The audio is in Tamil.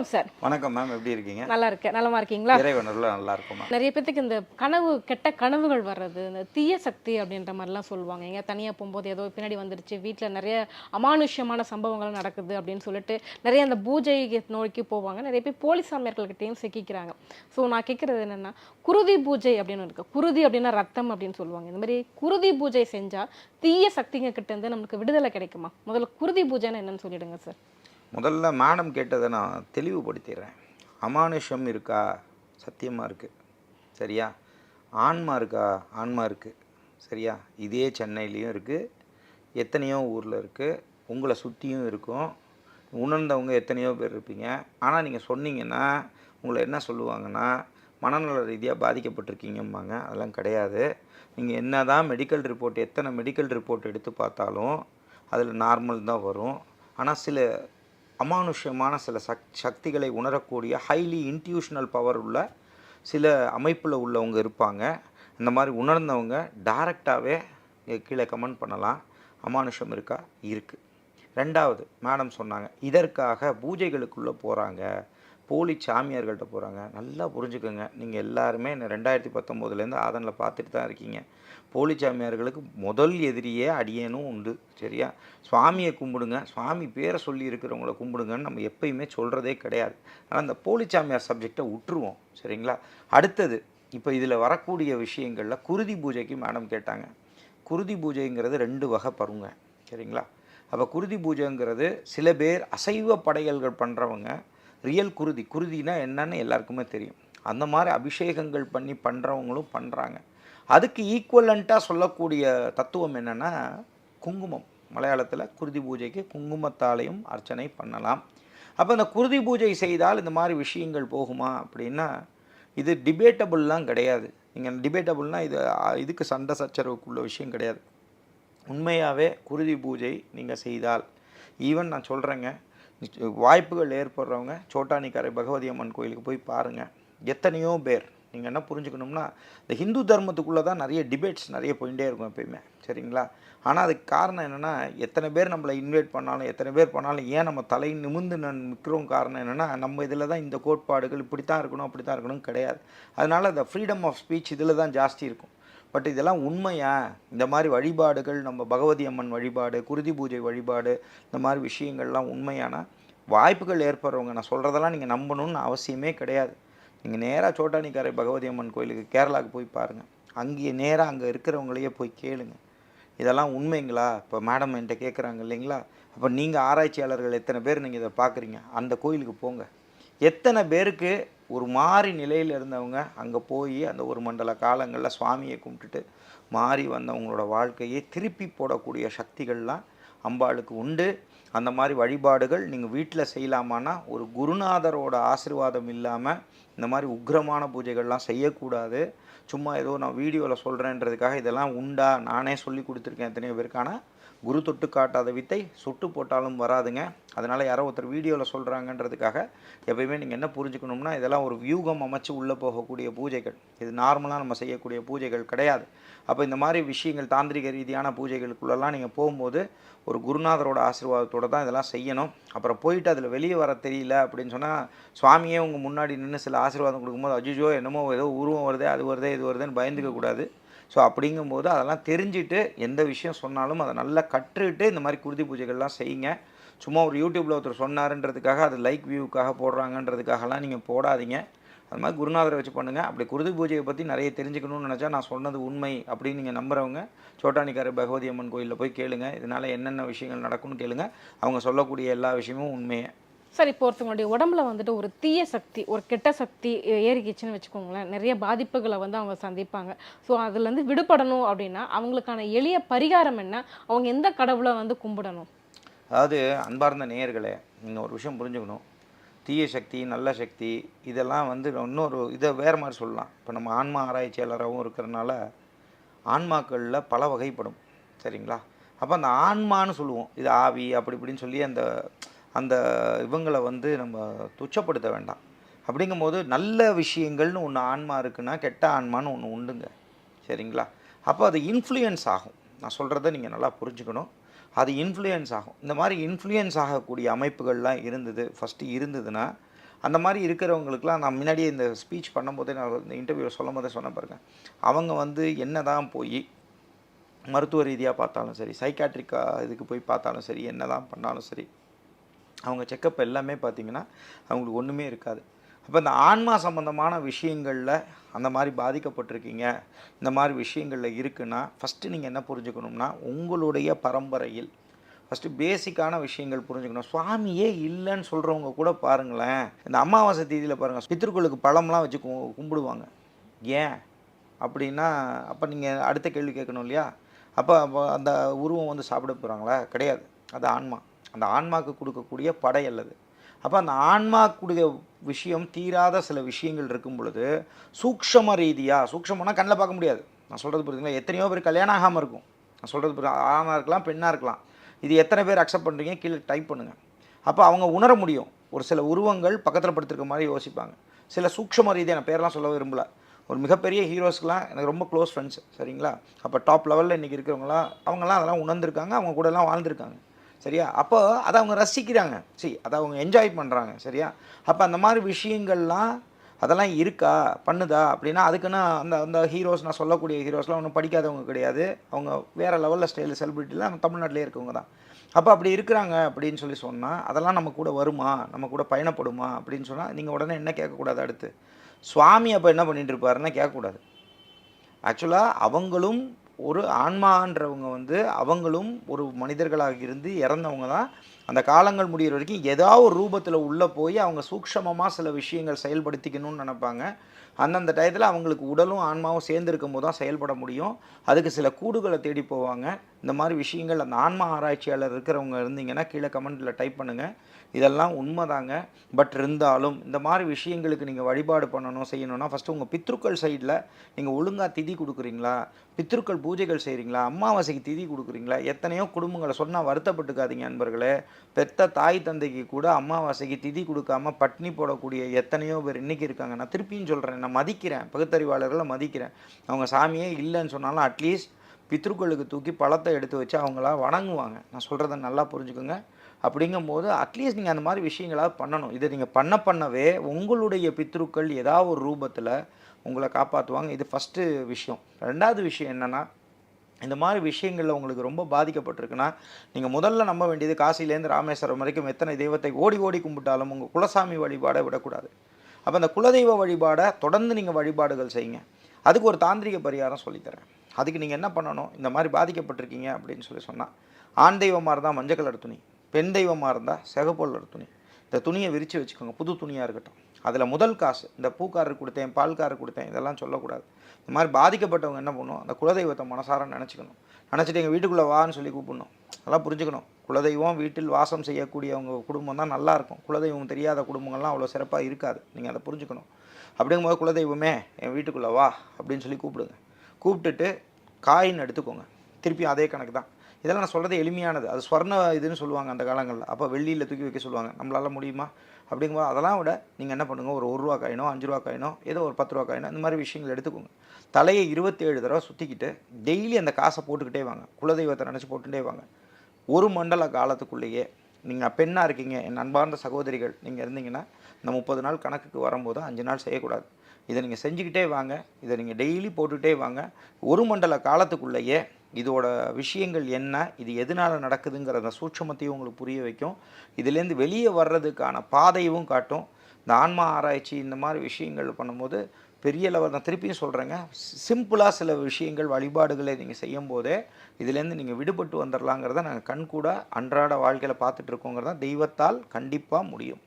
வணக்கம் சார் வணக்கம் மேம் எப்படி இருக்கீங்க? நல்லா இருக்கேன். நலமா இருக்கீங்களா? இறைவனர்ல நல்லா இருக்குமா? நிறைய பேத்துக்கு இந்த கனவு கெட்ட கனவுகள் வர்றது இந்த தீய சக்தி அப்படின்ற மாதிரிலாம் சொல்லுவாங்க. எங்க தனியாக போகும்போது ஏதோ பின்னாடி வந்துருச்சு வீட்டில் நிறைய அமானுஷ்யமான சம்பவங்கள் நடக்குது அப்படின்னு சொல்லிட்டு நிறைய அந்த பூஜை நோக்கி போவாங்க. நிறைய பேர் போலீஸ் சாமியார்கள்கிட்டையும் சிக்கிக்கிறாங்க. ஸோ நான் கேட்குறது என்னன்னா குருதி பூஜை அப்படின்னு இருக்கு. குருதி அப்படின்னா ரத்தம் அப்படின்னு சொல்லுவாங்க. இந்த மாதிரி குருதி பூஜை செஞ்சா தீய சக்திங்க கிட்ட இருந்து நமக்கு விடுதலை கிடைக்குமா? முதல்ல குருதி பூஜைன்னு என்னன்னு சொல்லிடுங்க சார் முதல்ல மேடம் கேட்டதை நான் தெளிவுபடுத்திடுறேன். அமானுஷம் இருக்கா? சத்தியமாக இருக்குது சரியா? ஆன்மா இருக்கா? ஆன்மா இருக்குது சரியா? இதே சென்னையிலையும் இருக்குது எத்தனையோ ஊரில் இருக்குது உங்களை சுற்றியும் இருக்கும். உணர்ந்தவங்க எத்தனையோ பேர் இருப்பீங்க. ஆனால் நீங்கள் சொன்னீங்கன்னா உங்களை என்ன சொல்லுவாங்கன்னா மனநல ரீதியாக பாதிக்கப்பட்டிருக்கீங்கம்பாங்க. அதெல்லாம் கிடையாது. நீங்கள் என்ன தான் மெடிக்கல் ரிப்போர்ட் எத்தனை மெடிக்கல் ரிப்போர்ட் எடுத்து பார்த்தாலும் அதில் நார்மல் தான் வரும். ஆனால் சில அமானுஷ்யமான சில சக் சக்திகளை உணரக்கூடிய ஹைலி இன்ட்யூஷனல் பவர் உள்ள சில அமைப்பில் உள்ளவங்க இருப்பாங்க. இந்த மாதிரி உணர்ந்தவங்க டைரெக்டாகவே கீழே கமெண்ட் பண்ணலாம். அமானுஷம் இருக்கா? இருக்குது ரெண்டாவது மேடம் சொன்னாங்க இதற்காக பூஜைகளுக்குள்ளே போகிறாங்க போலி சாமியார்கள்ட்ட போகிறாங்க நல்லா புரிஞ்சுக்கோங்க. நீங்கள் எல்லாருமே ரெண்டாயிரத்தி பத்தொம்போதுலேருந்து ஆதனில் பார்த்துட்டு தான் இருக்கீங்க. போலி சாமியார்களுக்கு முதல் எதிரியே அடியேனும் உண்டு. சரியா? சுவாமியை கும்பிடுங்க. சுவாமி பேரை சொல்லி இருக்கிறவங்கள கும்பிடுங்கன்னு நம்ம எப்பயுமே சொல்கிறதே கிடையாது. ஆனால் அந்த போலி சாமியார் சப்ஜெக்டை விட்டுருவோம் சரிங்களா? அடுத்தது இப்போ இதில் வரக்கூடிய விஷயங்களில் குருதி பூஜைக்கு மேடம் கேட்டாங்க. குருதி பூஜைங்கிறது ரெண்டு வகை பருங்க. சரிங்களா? அப்போ குருதி பூஜைங்கிறது சில பேர் அசைவ படையல்கள் பண்ணுறவங்க ரியல் குருதி. குருதினா என்னன்னு எல்லாருக்குமே தெரியும். அந்த மாதிரி அபிஷேகங்கள் பண்ணி பண்ணுறவங்களும் பண்ணுறாங்க அதுக்கு ஈக்குவலண்ட்டாக சொல்லக்கூடிய தத்துவம் என்னென்னா குங்குமம். மலையாளத்தில் குருதி பூஜைக்கு குங்குமத்தாலையும் அர்ச்சனை பண்ணலாம். அப்போ இந்த குருதி பூஜை செய்தால் இந்த மாதிரி விஷயங்கள் போகுமா அப்படின்னா இது டிபேட்டபுள்லாம் கிடையாது. நீங்கள் டிபேட்டபுள்னால் இது இதுக்கு சண்டை சச்சரவுக்குள்ள விஷயம் கிடையாது. உண்மையாகவே குருதி பூஜை நீங்கள் செய்தால் ஈவன் நான் சொல்கிறேங்க வாய்ப்புகள் ஏற்படுறவங்க சோட்டானிக்கரை பகவதி அம்மன் கோயிலுக்கு போய் பாருங்கள் எத்தனையோ பேர். நீங்கள் என்ன புரிஞ்சுக்கணும்னா இந்த ஹிந்து தர்மத்துக்குள்ளே தான் நிறைய டிபேட்ஸ் நிறைய போயிட்டே இருக்கும் எப்பயுமே. சரிங்களா? ஆனால் அதுக்கு காரணம் என்னென்னா எத்தனை பேர் நம்மளை இன்வைட் பண்ணாலும் எத்தனை பேர் பண்ணாலும் ஏன் நம்ம தலை நிமிர்ந்து நிற்கிறோம் காரணம் என்னென்னா நம்ம இதில் தான் இந்த கோட்பாடுகள் இப்படி தான் இருக்கணும் அப்படி தான் இருக்கணும் கிடையாது. அதனால் இந்த ஃப்ரீடம் ஆஃப் ஸ்பீச் இதில் தான் ஜாஸ்தி இருக்கும். பட் இதெல்லாம் உண்மையா? இந்த மாதிரி வழிபாடுகள் நம்ம பகவதி அம்மன் வழிபாடு குருதி பூஜை வழிபாடு இந்த மாதிரி விஷயங்கள்லாம் உண்மையான? வாய்ப்புகள் ஏற்படுறவங்க நான் சொல்கிறதெல்லாம் நீங்கள் நம்பணும்னு அவசியமே கிடையாது. நீங்கள் நேராக சோட்டானிக்காரை பகவதி அம்மன் கோயிலுக்கு கேரளாவுக்கு போய் பாருங்கள் அங்கேயே நேராக அங்கே இருக்கிறவங்களையே போய் கேளுங்க. இதெல்லாம் உண்மைங்களா? இப்போ மேடம் என்கிட்ட கேட்குறாங்க இல்லைங்களா? அப்போ நீங்கள் ஆராய்ச்சியாளர்கள் எத்தனை பேர் நீங்கள் இதை பார்க்குறீங்க அந்த கோயிலுக்கு போங்க. எத்தனை பேருக்கு ஒரு மாறி நிலையில் இருந்தவங்க அங்கே போய் அந்த ஒரு மண்டல காலங்களில் சுவாமியை கும்பிட்டுட்டு மாறி வந்தவங்களோட வாழ்க்கையை திருப்பி போடக்கூடிய சக்திகள்லாம் அம்பாளுக்கு உண்டு. அந்த மாதிரி வழிபாடுகள் நீங்கள் வீட்டில் செய்யலாமான்னா ஒரு குருநாதரோட ஆசீர்வாதம் இல்லாமல் இந்த மாதிரி உக்ரமான பூஜைகள்லாம் செய்யக்கூடாது. சும்மா ஏதோ நான் வீடியோவில் சொல்கிறேன்றதுக்காக இதெல்லாம் உண்டா? நானே சொல்லி கொடுத்துருக்கேன் எத்தனையோ பேருக்கான குரு தொட்டு காட்டாத வித்தை சுட்டு போட்டாலும் வராதுங்க. அதனால் யாரோ ஒருத்தர் வீடியோவில் சொல்கிறாங்கன்றதுக்காக எப்பயுமே நீங்கள் என்ன புரிஞ்சுக்கணும்னா இதெல்லாம் ஒரு வியூகம் அமைச்சு உள்ளே போகக்கூடிய பூஜைகள். இது நார்மலாக நம்ம செய்யக்கூடிய பூஜைகள் கிடையாது. அப்போ இந்த மாதிரி விஷயங்கள் தாந்திரிக ரீதியான பூஜைகளுக்குள்ளெல்லாம் நீங்கள் போகும்போது ஒரு குருநாதரோட ஆசீர்வாதத்தோட தான் இதெல்லாம் செய்யணும். அப்புறம் போயிட்டு அதில் வெளியே வர தெரியல அப்படின்னு சொன்னால் சுவாமியே உங்கள் முன்னாடி நின்று சில ஆசீர்வாதம் கொடுக்கும்போது அஜிஜோ என்னமோ ஏதோ உருவம் வருதே அது வருதே இது வருதுன்னு பயந்துக்க கூடாது. ஸோ அப்படிங்கும்போது அதெல்லாம் தெரிஞ்சுட்டு எந்த விஷயம் சொன்னாலும் அதை நல்லா கற்றுக்கிட்டு இந்த மாதிரி குருதி பூஜைகள்லாம் செய்யுங்க. சும்மா ஒரு யூடியூப்பில் ஒருத்தர் சொன்னாருன்றதுக்காக அது லைக் வியூக்காக போடுறாங்கன்றதுக்காகலாம் நீங்கள் போடாதீங்க. அது மாதிரி குருநாதரை வச்சு பண்ணுங்கள் அப்படி குருதி பூஜையை பற்றி நிறைய தெரிஞ்சுக்கணும்னு நினச்சா நான் சொன்னது உண்மை அப்படின்னு நீங்கள் நம்புறவங்க சோட்டானிக்கார பகவதி அம்மன் கோயிலில் போய் கேளுங்க. இதனால் என்னென்ன விஷயங்கள் நடக்கும்னு கேளுங்க. அவங்க சொல்லக்கூடிய எல்லா விஷயமும் உண்மையை. சார் இப்போ ஒருத்தவங்களுடைய உடம்புல வந்துட்டு ஒரு தீய சக்தி ஒரு கெட்ட சக்தி ஏறிக்கிச்சுன்னு வச்சுக்கோங்களேன். நிறைய பாதிப்புகளை வந்து அவங்க சந்திப்பாங்க. ஸோ அதுலேருந்து விடுபடணும் அப்படின்னா அவங்களுக்கான எளிய பரிகாரம் என்ன? அவங்க எந்த கடவுளை வந்து கும்பிடணும்? அதாவது அன்பார்ந்த நேயர்களே நீங்கள் ஒரு விஷயம் புரிஞ்சுக்கணும். தீய சக்தி நல்ல சக்தி இதெல்லாம் வந்து இன்னொரு இதை வேறு மாதிரி சொல்லலாம். இப்போ நம்ம ஆன்மா ஆராய்ச்சியாளராகவும் இருக்கிறனால ஆன்மாக்களில் பல வகைப்படும். சரிங்களா? அப்போ அந்த ஆன்மான்னு சொல்லுவோம். இது ஆவி அப்படி இப்படின்னு சொல்லி அந்த அந்த இவங்களை வந்து நம்ம துச்சப்படுத்த வேண்டாம். அப்படிங்கும்போது நல்ல விஷயங்கள்னு ஒன்று ஆன்மா இருக்குன்னா கெட்ட ஆன்மான்னு ஒன்று உண்டுங்க. சரிங்களா? அப்போ அது இன்ஃப்ளூயன்ஸ் ஆகும். நான் சொல்கிறத நீங்கள் நல்லா புரிஞ்சுக்கணும். அது இன்ஃப்ளூயன்ஸ் ஆகும். இந்த மாதிரி இன்ஃப்ளூயன்ஸ் ஆகக்கூடிய அமைப்புகள்லாம் இருந்தது ஃபஸ்ட்டு இருந்ததுன்னா அந்த மாதிரி இருக்கிறவங்களுக்குலாம் நான் முன்னாடியே இந்த ஸ்பீச் பண்ணும்போதே நான் இந்த இன்டர்வியூவில் சொல்லும் போதே சொன்ன பாருங்க. அவங்க வந்து என்ன தான் போய் மருத்துவ ரீதியாக பார்த்தாலும் சரி சைக்காட்ரிக்கா இதுக்கு போய் பார்த்தாலும் சரி என்ன தான் பண்ணாலும் சரி அவங்க செக்கப் எல்லாமே பார்த்தீங்கன்னா அவங்களுக்கு ஒன்றுமே இருக்காது. அப்போ இந்த ஆன்மா சம்மந்தமான விஷயங்களில் அந்த மாதிரி பாதிக்கப்பட்டிருக்கீங்க இந்த மாதிரி விஷயங்களில் இருக்குன்னா ஃபஸ்ட்டு நீங்கள் என்ன புரிஞ்சுக்கணும்னா உங்களுடைய பரம்பரையில் ஃபஸ்ட்டு பேசிக்கான விஷயங்கள் புரிஞ்சுக்கணும். சுவாமியே இல்லைன்னு சொல்கிறவங்க கூட பாருங்களேன். இந்த அமாவாசை தேதியில் பாருங்கள் பித்திருக்களுக்கு பழம்லாம் வச்சு கு- கும்பிடுவாங்க. ஏன்? அப்படின்னா அப்போ நீங்கள் அடுத்த கேள்வி கேட்கணும் இல்லையா? அப்போ அப்போ அந்த உருவம் வந்து சாப்பிட போகிறாங்களா கிடையாது. அது ஆன்மா. அந்த ஆன்மாவுக்கு கொடுக்கக்கூடிய படை அல்லது. அப்போ அந்த ஆன்மாக்குடைய விஷயம் தீராத சில விஷயங்கள் இருக்கும் பொழுது சூக்ஷம ரீதியாக சூக்ஷமனா கண்ணில் பார்க்க முடியாது. நான் சொல்கிறது புரியுதுங்களா? எத்தனையோ பேர் கல்யாணம் ஆகாமல் இருக்கும். நான் சொல்கிறது புரியுது ஆணாக இருக்கலாம் பெண்ணாக இருக்கலாம். இது எத்தனை பேர் அக்செப்ட் பண்ணுறீங்க கீழே டைப் பண்ணுங்கள் அப்போ அவங்க உணர முடியும். ஒரு சில உருவங்கள் பக்கத்தில் படுத்திருக்க மாதிரி யோசிப்பாங்க. சில சூக்ஷம ரீதியாக நான் பேரெல்லாம் சொல்ல விரும்பல. ஒரு மிகப்பெரிய ஹீரோஸ்க்கெலாம் எனக்கு ரொம்ப க்ளோஸ் ஃப்ரெண்ட்ஸ் சரிங்களா? அப்போ டாப் லெவலில் இன்றைக்கி இருக்கிறவங்களாம் அவங்களாம் அதெல்லாம் உணர்ந்திருக்காங்க அவங்க கூடலாம் வாழ்ந்திருக்காங்க. சரியா? அப்போ அதை அவங்க ரசிக்கிறாங்க. சரி அதை அவங்க என்ஜாய் பண்ணுறாங்க சரியா? அப்போ அந்த மாதிரி விஷயங்கள்லாம் அதெல்லாம் இருக்கா? பண்ணுதா? அப்படின்னா அதுக்குன்னு அந்த அந்த ஹீரோஸ் நான் சொல்லக்கூடிய ஹீரோஸ்லாம் ஒன்றும் படிக்காதவங்க கிடையாது. அவங்க வேறு லெவலில் ஸ்டைல் செலிபிரிட்டிலாம் நம்ம தமிழ்நாட்டிலே இருக்கவங்க தான். அப்போ அப்படி இருக்கிறாங்க அப்படின்னு சொல்லி சொன்னால் அதெல்லாம் நம்ம கூட வருமா? நம்ம கூட பயணப்படுமா? அப்படின்னு சொன்னால் நீங்கள் உடனே என்ன கேட்கக்கூடாது அடுத்து? சுவாமி அப்போ என்ன பண்ணிட்டு இருப்பாருன்னா கேட்கக்கூடாது. ஆக்சுவலாக அவங்களும் ஒரு ஆன்மான்றவங்க வந்து அவங்களும் ஒரு மனிதர்களாக இருந்து இறந்தவங்க தான். அந்த காலங்கள் முடிகிற வரைக்கும் ஏதாவது ஒரு ரூபத்தில் உள்ளே போய் அவங்க சூக்ஷமமாக சில விஷயங்கள் செயல்படுத்திக்கணும்னு நினைப்பாங்க. அந்தந்த டயத்தில் அவங்களுக்கு உடலும் ஆன்மாவும் சேர்ந்துருக்கும் போது தான் செயல்பட முடியும். அதுக்கு சில கூடுகளை தேடி போவாங்க. இந்த மாதிரி விஷயங்கள் அந்த ஆன்மா ஆராய்ச்சியாளர் இருக்கிறவங்க இருந்தீங்கன்னா கீழே கமெண்ட்டில் டைப் பண்ணுங்கள் இதெல்லாம் உண்மைதாங்க. பட் இருந்தாலும் இந்த மாதிரி விஷயங்களுக்கு நீங்கள் வழிபாடு பண்ணணும் செய்யணும்னா ஃபஸ்ட்டு உங்கள் பித்ருக்கள் சைடில் நீங்கள் ஒழுங்காக திதி கொடுக்குறீங்களா? பித்ருக்கள் பூஜைகள் செய்கிறீங்களா அமாவாசைக்கு திதி கொடுக்குறீங்களா? எத்தனையோ குடும்பங்களை சொன்னால் வருத்தப்பட்டுக்காதீங்க நண்பர்களே. பெத்த தாய் தந்தைக்கு கூட அமாவாசைக்கு திதி கொடுக்காம பட்னி போடக்கூடிய எத்தனையோ பேர் இன்றைக்கி இருக்காங்க. நான் திருப்பியும் சொல்கிறேன் நான் மதிக்கிறேன். பகுத்தறிவாளர்களை மதிக்கிறேன். அவங்க சாமியே இல்லைன்னு சொன்னாலும் அட்லீஸ்ட் பித்ருக்களுக்கு தூக்கி பழத்தை எடுத்து வச்சு அவங்களா வணங்குவாங்க. நான் சொல்கிறத நல்லா புரிஞ்சுக்கோங்க. அப்படிங்கும்போது அட்லீஸ்ட் நீங்கள் அந்த மாதிரி விஷயங்களாவது பண்ணணும். இதை நீங்கள் பண்ண பண்ணவே உங்களுடைய பித்ருக்கள் ஏதாவது ஒரு ரூபத்தில் உங்களை காப்பாற்றுவாங்க இது ஃபஸ்ட்டு விஷயம். ரெண்டாவது விஷயம் என்னென்னா இந்த மாதிரி விஷயங்களில் உங்களுக்கு ரொம்ப பாதிக்கப்பட்டிருக்குன்னா நீங்கள் முதல்ல நம்ப வேண்டியது காசிலேருந்து ராமேஸ்வரம் வரைக்கும் எத்தனை தெய்வத்தை ஓடி ஓடி கும்பிட்டாலும் உங்கள் குலசாமி வழிபாடை விடக்கூடாது. அப்போ அந்த குலதெய்வ வழிபாடை தொடர்ந்து நீங்கள் வழிபாடுகள் செய்யுங்க. அதுக்கு ஒரு தாந்திரிக பரிகாரம் சொல்லித்தரேன் அதுக்கு நீங்கள் என்ன பண்ணணும்? இந்த மாதிரி பாதிக்கப்பட்டிருக்கீங்க அப்படின்னு சொல்லி சொன்னால் ஆண் தெய்வமாக இருந்தால் மஞ்சள் கலர் துணி. பெண் தெய்வமாக இருந்தால் சிகப்பு துணி. இந்த துணியை விரித்து வச்சுக்கோங்க. புது துணியாக இருக்கட்டும். அதில் முதல் காசு இந்த பூக்காரர் கொடுத்தேன் பால்காரர் கொடுத்தேன் இதெல்லாம் சொல்லக்கூடாது. இந்த மாதிரி பாதிக்கப்பட்டவங்க என்ன பண்ணணும் அந்த குலதெய்வத்தை மனசார நினச்சிக்கணும். நினச்சிட்டு எங்கள் வீட்டுக்குள்ளே வான்னு சொல்லி கூப்பிடணும். அதெல்லாம் புரிஞ்சுக்கணும். குலதெய்வம் வீட்டில் வாசம் செய்யக்கூடியவங்க குடும்பம் தான் நல்லாயிருக்கும் குலதெய்வம் தெரியாத குடும்பங்கள்லாம் அவ்வளோ சிறப்பாக இருக்காது. நீங்கள் அதை புரிஞ்சுக்கணும். அப்படிங்கும்போது குலதெய்வமே என் வீட்டுக்குள்ளே வா அப்படின்னு சொல்லி கூப்பிடுங்க. கூப்பிட்டுட்டு காயின் எடுத்துக்கோங்க. திருப்பி அதே கணக்கு தான். இதெல்லாம் நான் சொல்கிறது எளிமையானது. அது ஸ்வர்ண இதுன்னு சொல்லுவாங்க அந்த காலங்களில். அப்போ வெள்ளியில் தூக்கி வைக்க சொல்லுவாங்க. நம்மளால முடியுமா? அப்படிங்கும்போது அதெல்லாம் விட நீங்கள் என்ன பண்ணுங்கள் ஒரு ஒரு ரூபா காயினோ அஞ்சு ரூபா காயினோ ஏதோ ஒரு பத்து ரூபா காயினோ இந்த மாதிரி விஷயங்கள் எடுத்துக்கோங்க. தலையை இருபத்தேழு தடவை சுற்றிக்கிட்டு டெய்லி அந்த காசை போட்டுக்கிட்டே வாங்க. குலதெய்வத்தை நினச்சி போட்டுகிட்டே வாங்க. ஒரு மண்டல காலத்துக்குள்ளேயே நீங்கள் பெண்ணாக இருக்கீங்க. என் அன்பார்ந்த சகோதரிகள் நீங்கள் இருந்தீங்கன்னா இந்த முப்பது நாள் கணக்குக்கு வரும்போது அஞ்சு நாள் செய்யக்கூடாது. இதை நீங்கள் செஞ்சுக்கிட்டே வாங்க. இதை நீங்கள் டெய்லி போட்டுக்கிட்டே வாங்க. ஒரு மண்டல காலத்துக்குள்ளேயே இதோட விஷயங்கள் என்ன இது எதனால் நடக்குதுங்கிறத சூட்சமத்தையும் உங்களுக்கு புரிய வைக்கும். இதுலேருந்து வெளியே வர்றதுக்கான பாதையும் காட்டும். இந்த ஆன்மா ஆராய்ச்சி இந்த மாதிரி விஷயங்கள் பண்ணும்போது பெரிய லெவல் நான் திருப்பியும் சொல்கிறேங்க சிம்பிளாக சில விஷயங்கள் வழிபாடுகளை நீங்கள் செய்யும் போதே இதுலேருந்து நீங்கள் விடுபட்டு வந்துடலாங்கிறத நாங்கள் கண்கூட அன்றாட வாழ்க்கையில் பார்த்துட்ருக்கோங்கிறத தெய்வத்தால் கண்டிப்பாக முடியும்.